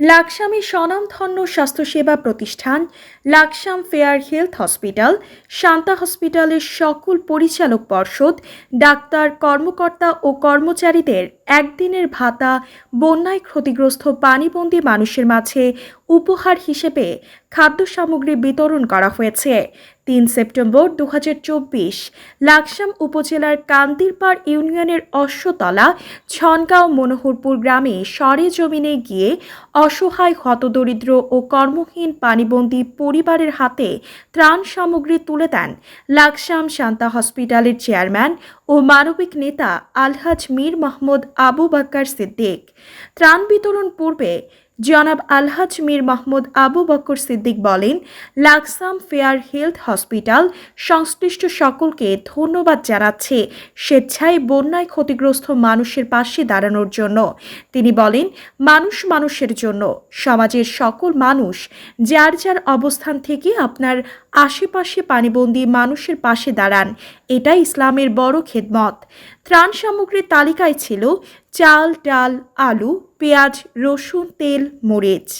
লাকসামে স্বনামধন্য স্বাস্থ্যসেবা প্রতিষ্ঠান, Laksam fair health hospital, Shanta হসপিটালের সকল পরিচালক পর্ষদ, ডাক্তার, কর্মকর্তা ও কর্মচারীদের একদিনের ভাতা, বন্যায় ক্ষতিগ্রস্ত পানিবন্দী মানুষের মাঝে উপহার হিসেবে খাদ্য সামগ্রী বিতরণ করা হয়েছে। তিন সেপ্টেম্বর দু লাকসাম উপজেলার কান্দিরপাড় ইউনিয়নের অশ্বতলা, ছনগাঁও মনোহরপুর গ্রামে সরেজমিনে গিয়ে অসহায়, হতদরিদ্র ও কর্মহীন পানিবন্দী পরিবারের হাতে ত্রাণ সামগ্রী তুলে দেন লাকসাম শান্তা হসপিটালের চেয়ারম্যান ও মানবিক নেতা আলহাজ মীর মাহমুদ আবু বাক্কার সিদ্দিক। ত্রাণ বিতরণ পূর্বে জনাব আলহাজ মীর মাহমুদ আবু বকর সিদ্দিক বলেন, লাকসাম ফেয়ার হেলথ হসপিটাল সংশ্লিষ্ট সকলকে ধন্যবাদ জানাচ্ছে স্বেচ্ছায় বন্যায় ক্ষতিগ্রস্ত মানুষের পাশে দাঁড়ানোর জন্য। তিনি বলেন, মানুষ মানুষের জন্য, সমাজের সকল মানুষ, যার যার অবস্থান থেকে আপনার আশেপাশে পানিবন্দী মানুষের পাশে দাঁড়ান। এটা ইসলামের বড় খেদমত। ত্রাণ সামগ্রীর তালিকায় ছিল চাল, ডাল, আলু, পেঁয়াজ, রসুন, তেল, মরিচ।